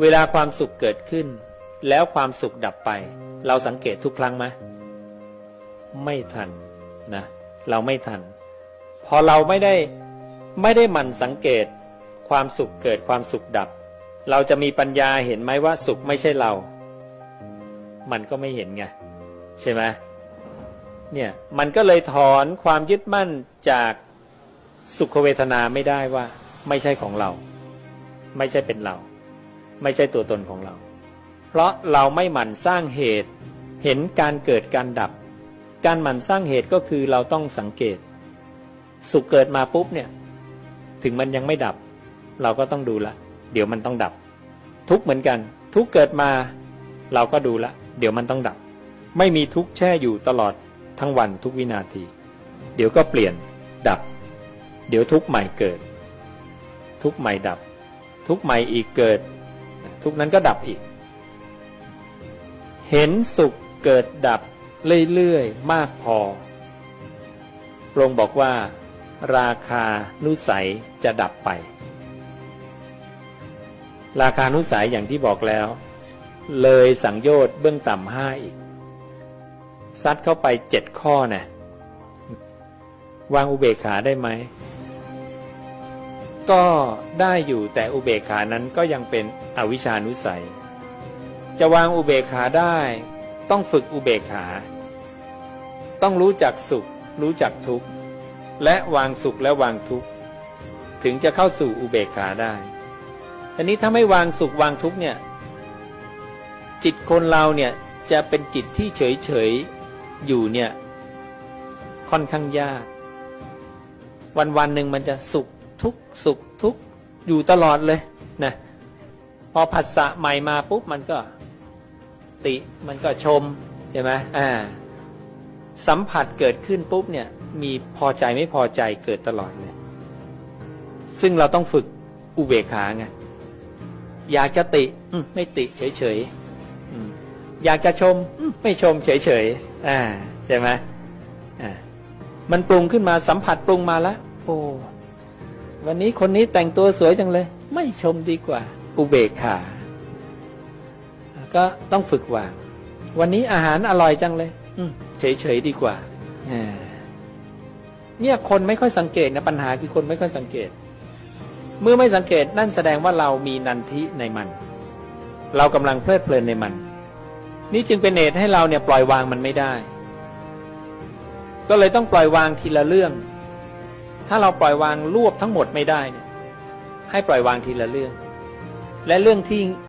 เวลาความสุขเกิดขึ้น แล้วความสุขดับไป เราสังเกตทุกครั้งไหมไม่ทันนะ เราไม่ทัน พอเราไม่ได้ไม่ได้หมั่นสังเกต ความสุขเกิดความสุขดับ เราจะมีปัญญาเห็นไหมว่าสุขไม่ใช่เรา มันก็ไม่เห็นไงใช่ไหมเนี่ยมันก็เลยถอนความยึดมั่นจากสุขเวทนาไม่ได้ว่า ไม่ใช่ของเรา ไม่ใช่เป็นเรา ไม่ใช่ตัวตนของเรา เพราะเราไม่หมั่นสร้างเหตุ เห็นการเกิดการดับ การหมั่นสร้างเหตุก็คือเราต้องสังเกต สุขเกิดมาปุ๊บเนี่ย ถึงมันยังไม่ดับ เราก็ต้องดูละ เดี๋ยวมันต้องดับ ทุกเหมือนกัน ทุกเกิดมา เราก็ดูละ เดี๋ยวมันต้องดับ ไม่มีทุกแช่อยู่ตลอดทั้งวันทุกวินาที เดี๋ยวก็เปลี่ยน ดับ เดี๋ยวทุกใหม่เกิด ทุกใหม่ดับ ทุกใหม่อีกเกิด ทุกนั้นก็ดับอีก เห็นสุขเกิดดับเรื่อยๆ มากพอพระองค์บอกว่า ราคานุสัยจะดับไป ราคานุสัยอย่างที่บอกแล้ว เลยสังโยชน์เบื้องต่ำห้าอีก ซัดเข้าไปเจ็ดข้อนะวางอุเบกขาได้ไหม ก็ได้อยู่แต่อุเบกขานั้นก็ยังเป็นอวิชานุสัย จะวางอุเบกขาได้ ต้องฝึกอุเบกขา ต้องรู้จักสุข รู้จักทุกข์และวางสุขและวางทุกข์ถึงจะเข้าสู่อุเบกขาได้ทีนี้ถ้าไม่วางสุขวางทุกข์เนี่ย จิตคนเราเนี่ยจะเป็นจิตที่เฉยเฉยๆอยู่เนี่ย ค่อนข้างยาก วันวันๆหนึ่งมันจะสุข ทุกสุขทุกอยู่ตลอดเลยนะพอผัสสะใหม่มาปุ๊บมันก็ติมันก็ชมใช่ไหมอ่าสัมผัสเกิดขึ้นปุ๊บเนี่ยมีพอใจไม่พอใจเกิดตลอดเลย ซึ่งเราต้องฝึกอุเบกขาไงอยากจะติไม่ติเฉยๆอยากจะชมอืมไม่ชมเฉยๆอ่าใช่ไหมอ่ามันปรุงขึ้นมาสัมผัสปรุงมาแล้วโอ้ วันนี้คนนี้แต่งตัวสวยจังเลย ไม่ชมดีกว่า อุเบกขาก็ต้องฝึกว่า วันนี้อาหารอร่อยจังเลย อืเฉยๆดีกว่าเนี่ยคนไม่ค่อยสังเกตนะปัญหาคือคนไม่ค่อยสังเกต เมื่อไม่สังเกตนั่นแสดงว่าเรามีนันทิในมัน เรากำลังเพลิดเพลินในมัน นี่จึงเป็นเหตุให้เราเนี่ยปล่อยวางมันไม่ได้ ก็เลยต้องปล่อยวางทีละเรื่อง ถ้าเราปล่อยวางรวบทั้งหมดไม่ได้เนี่ยให้ปล่อยวางทีละเรื่อง และเรื่องที่